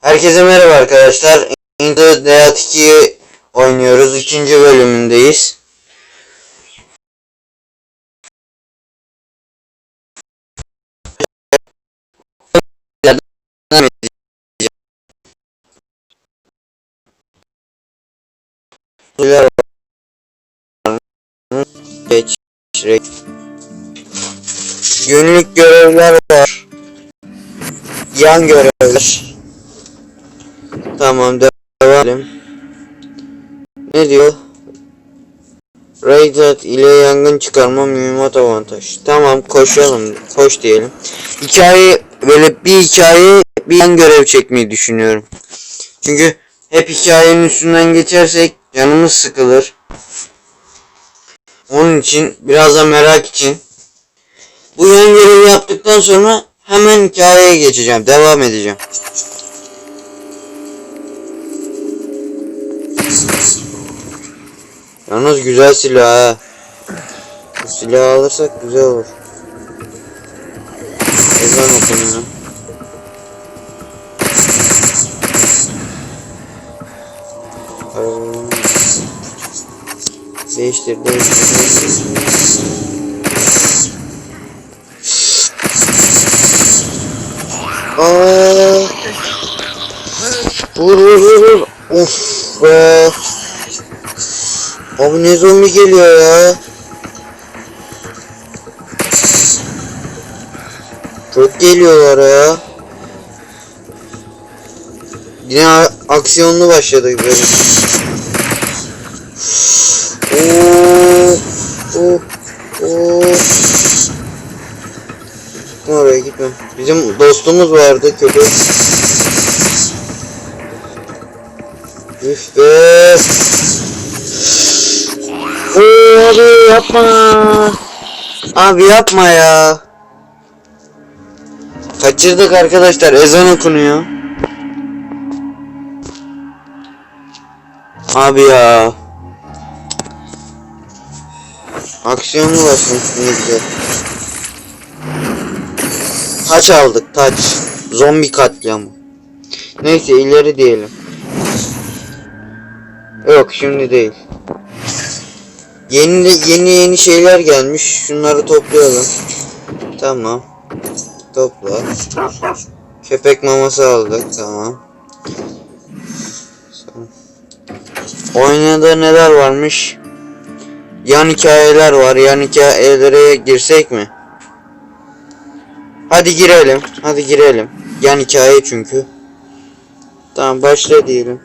Herkese merhaba arkadaşlar. Into Dead 2'yi oynuyoruz. İkinci bölümündeyiz. Geç. Günlük görevler var. Yan görevler. Tamam devam edelim. Ne diyor? Rated ile yangın çıkarma mühimmat avantaj. Tamam koşalım. Koş diyelim. Hikaye böyle bir hikaye bir yan görev çekmeyi düşünüyorum. Çünkü hep hikayenin üstünden geçersek canımız sıkılır. Onun için biraz da merak için bu yan görevi yaptıktan sonra hemen hikayeye geçeceğim. Devam edeceğim. Yalnız güzel silah ha. Bu silahı alırsak güzel olur. Ezan. Ee, Değiştir, değiştir, değiştir. Aa! Vur vur vur vur. Be. Abi ne zombi geliyor ya? Çok geliyorlar ya. Yine aksiyonlu başladık böyle. Oo, oo, oo. Oraya gitme. Bizim dostumuz vardı köpek. Üf be. Oo, abi yapma. Abi yapma ya. Kaçırdık arkadaşlar. Ezan okunuyor. Abi ya. Aksiyonlu başlamış ne güzel. Taç aldık taç. Zombi katliamı. Neyse ileri diyelim. Yok şimdi değil. Yeni yeni yeni şeyler gelmiş. Şunları toplayalım. Tamam. Topla. Köpek maması aldık. Tamam. Oyunda neler varmış? Yan hikayeler var. Yan hikayelere girsek mi? Hadi girelim. Hadi girelim. Yan hikaye çünkü. Tamam başla diyelim.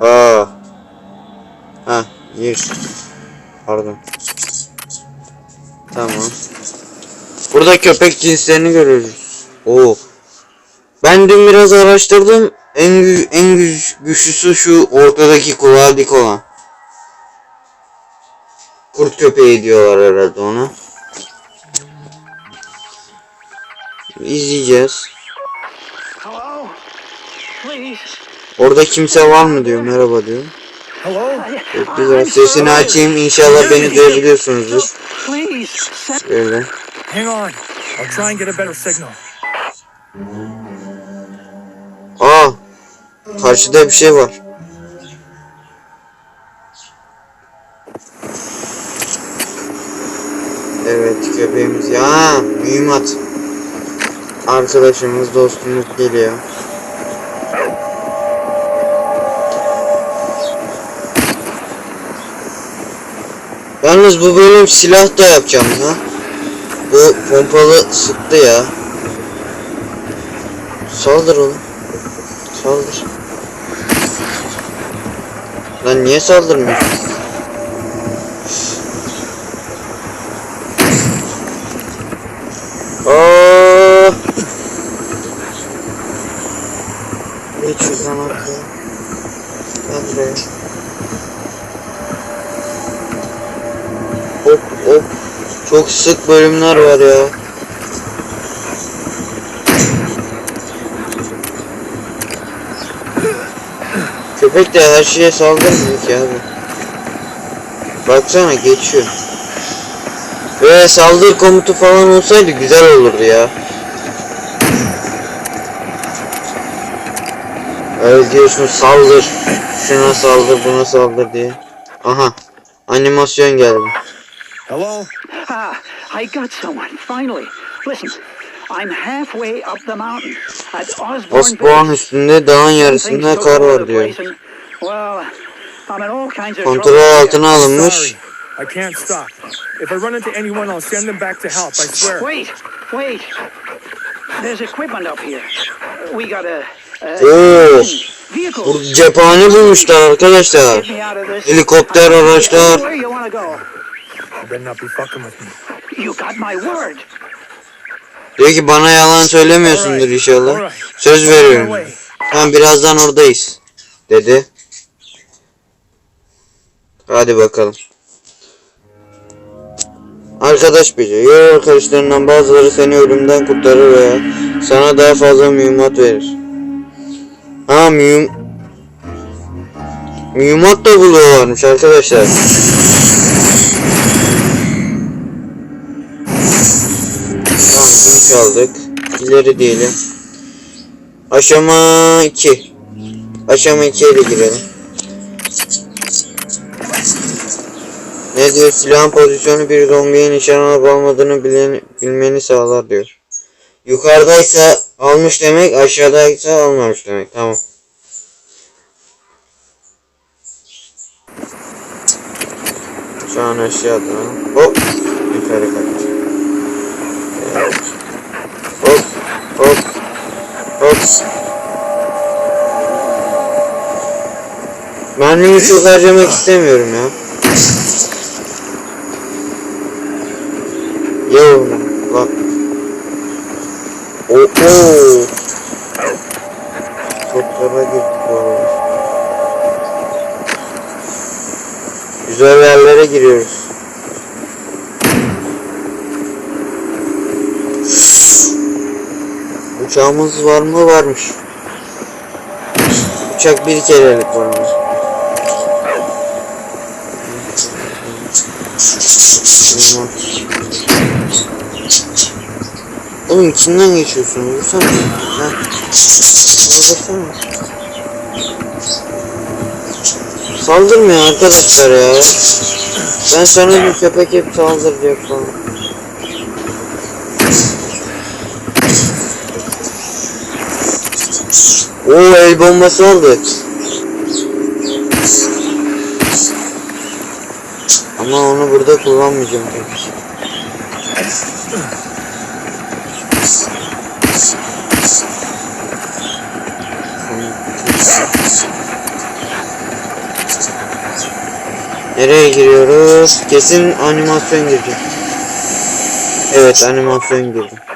Aa. Ha, gir. Pardon. Tamam. Burada köpek cinslerini görüyoruz. Oo. Ben dün biraz araştırdım. En gü- en güç güçlüsü şu ortadaki kulağı dik olan. Kurt köpeği diyorlar herhalde ona. İzleyeceğiz. Orada kimse var mı diyor. Merhaba diyor. Hello? Sesini açayım. İnşallah beni duyabiliyorsunuzdur. Böyle. Hang on. I'll try and get a better signal. Aa. Karşıda bir şey var. Evet köpeğimiz ya mühimmat. Arkadaşımız dostumuz geliyor. Yalnız bu bölüm silah da yapacağım ya. Bu pompalı sıktı ya. Saldır oğlum. Saldır. Lan niye saldırmıyor? Aa! Geç şuradan arkaya. Gel buraya. Hop. Çok sık bölümler var ya. Köpek de her şeye saldırmıyor ki abi. Baksana geçiyor. Ve saldır komutu falan olsaydı güzel olurdu ya. Öyle diyorsun saldır. Şuna saldır buna saldır diye. Aha. Animasyon geldi. Hello? Ah, I got someone, finally. Listen, I'm halfway up the mountain at Osborne Osborne üstünde dağın yarısında kar var the diyor. place and, Well, I'm in all kinds of Kontrol trouble. altına alınmış. Sorry. I can't stop. If I run into anyone, I'll send them back to help, I swear. Wait, wait. There's equipment up here. We got a, Oo. vehicle. Bu cephane bulmuşlar arkadaşlar. Helikopter, araçlar. You better not be fucking with me. You got my word. Diyor ki bana yalan söylemiyorsundur inşallah. Söz veriyorum. Tamam birazdan oradayız. Dedi. Hadi bakalım. Arkadaş biri. Yol arkadaşlarından bazıları seni ölümden kurtarır veya sana daha fazla mühimmat verir. Ha mühim... Mühimmat da buluyorlarmış arkadaşlar. Bunu çaldık. İleri diyelim. Aşama 2. Aşama 2'ye de girelim. Ne diyor? Silahın pozisyonu bir zombiye nişan alıp almadığını bilen, bilmeni sağlar diyor. Yukarıdaysa almış demek, aşağıdaysa almamış demek. Tamam. Şu an aşağıda. Hop. Yukarı kaç. Evet. Hop. Hop. Hop. Mermimi çok harcamak istemiyorum ya. Uçağımız var mı? Varmış. Uçak bir kerelik varmış. Oğlum içinden geçiyorsun. Vursana. Ha. Vursana. Saldırmıyor arkadaşlar ya. Ben sana bir köpek hep saldıracak falan. Oo el bombası aldı. Ama onu burada kullanmayacağım tabii ki. Nereye giriyoruz? Kesin animasyon girecek. Evet animasyon girdi.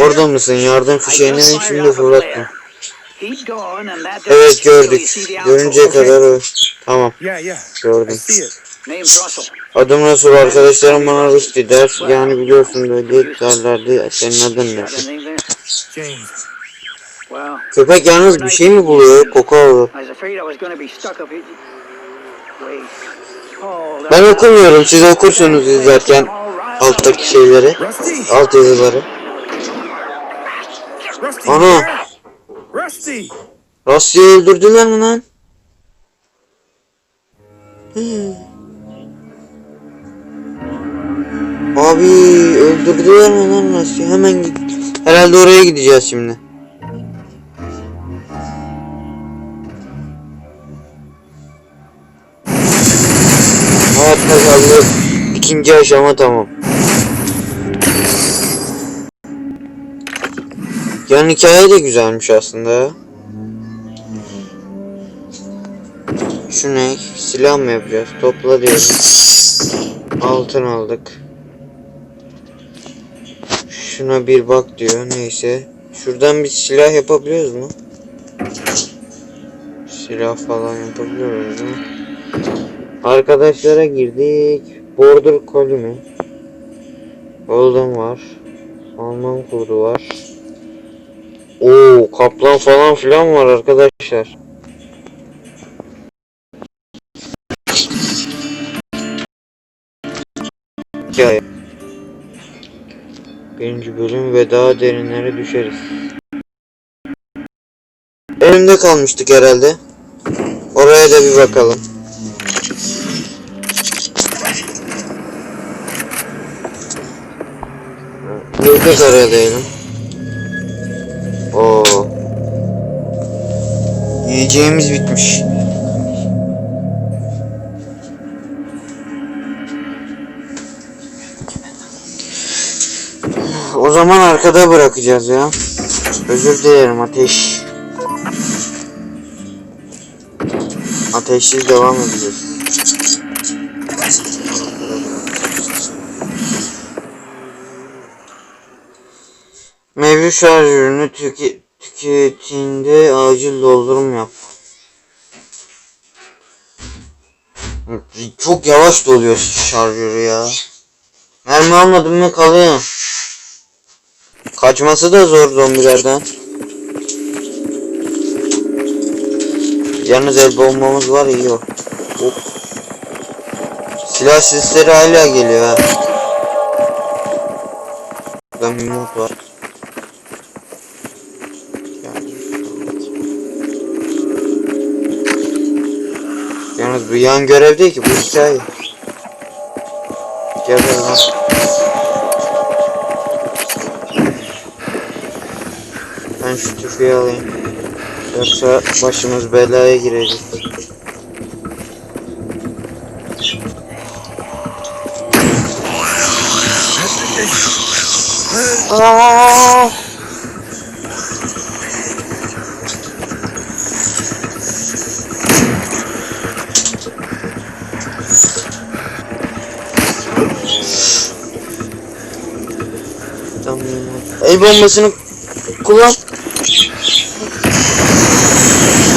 Orada mısın? Yardım fişeğini şimdi fırlattım. Evet gördük. Görünceye kadar o. Tamam gördüm. Adım Resul arkadaşlarım bana Rusty der. Yani biliyorsun böyle derlerdi. Senin adın ne? Köpek yalnız bir şey mi buluyor? Koku alıyor. Ben okumuyorum. Siz okursunuz izlerken alttaki şeyleri. Alt yazıları. Rusty! Ana. Rusty! Rusty'yi öldürdüler mi lan? Hmm. Abi öldürdüler mi lan Rusty'yi? Hemen git. Herhalde oraya gideceğiz şimdi. Hayatta kaldık. İkinci aşama tamam. Yan hikaye de güzelmiş aslında. Şu ne? Silah mı yapacağız? Topla diyorum. Altın aldık. Şuna bir bak diyor. Neyse. Şuradan bir silah yapabiliyoruz mu? Silah falan yapabiliyoruz mu? Arkadaşlara girdik. Border Collie mi? Golden var. Alman kurdu var. Kaplan falan filan var arkadaşlar. Hikaye. Birinci bölüm ve daha derinlere düşeriz. Elimde kalmıştık herhalde. Oraya da bir bakalım. Girdik oraya diyelim. Oo. Yiyeceğimiz bitmiş. O zaman arkada bırakacağız ya. Özür dilerim ateş. Ateşsiz devam edeceğiz. Mevcut şarj ürünü tüke tükettiğinde acil doldurum yap. Çok yavaş doluyor şarjörü ya. Mermi almadım mı kalıyor. Kaçması da zor zombilerden. Yalnız el bombamız var iyi o. Hop. Silah sesleri hala geliyor ha. Burada bir var. Yalnız bu yan görev değil ki bu hikaye. Gel gel lan. Ben şu tüfeği alayım. Yoksa başımız belaya girecek. Aa! El bombasını kullan.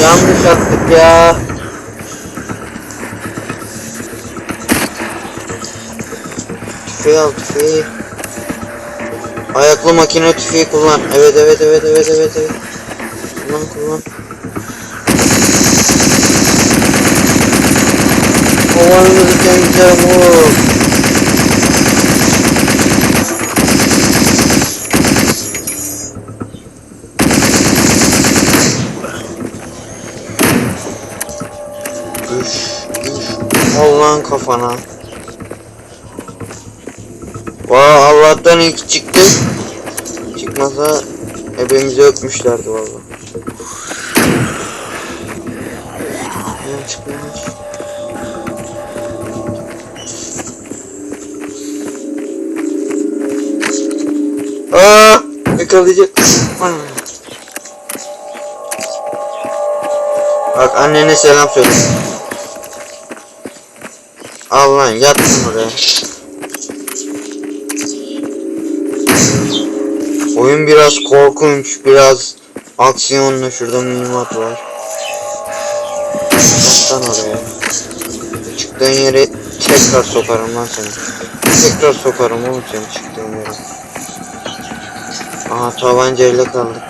Yanlış attık ya. Tüfeği al tüfeği. Ayaklı makine tüfeği kullan. Evet evet evet evet evet evet. Kullan kullan. Kovanımızı temizleyelim oğlum. Lan kafana. Vay Allah'tan ilk çıktı. Çıkmasa hepimizi öpmüşlerdi valla. Çıkmamış. Aa, yakalayacak. Bak annene selam söyle. Al lan yat lan oraya. Oyun biraz korkunç, biraz aksiyonlu. Şurada mühimmat var. Yat lan oraya. Çıktığın yere tekrar sokarım lan seni. Tekrar sokarım oğlum seni çıktığın yere. Aha tabancayla kaldık.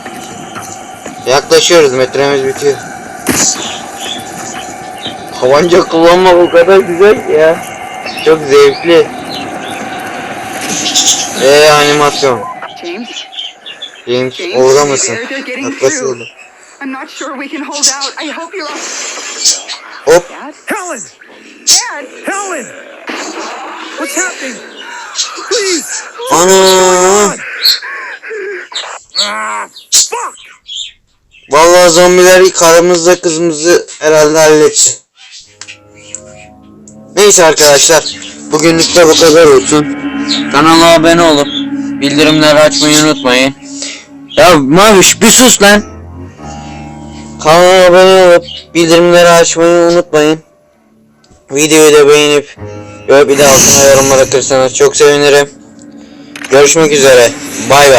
Yaklaşıyoruz metremiz bitiyor. Tabanca kullanmak o kadar güzel ki ya. Çok zevkli. Eee animasyon. James? James James, orada mısın? through. I'm not sure we can hold out. I hope you're Hop. Helen! Dad! Helen! What's happening? Please! Ana. Ah, fuck! Vallahi zombiler karımızla kızımızı herhalde halletti. Neyse arkadaşlar. Bugünlük de bu kadar olsun. Kanala abone olup bildirimleri açmayı unutmayın. Ya Maviş bir sus lan. Kanala abone olup bildirimleri açmayı unutmayın. Videoyu da beğenip ve bir de altına yorum bırakırsanız çok sevinirim. Görüşmek üzere. Bay bay.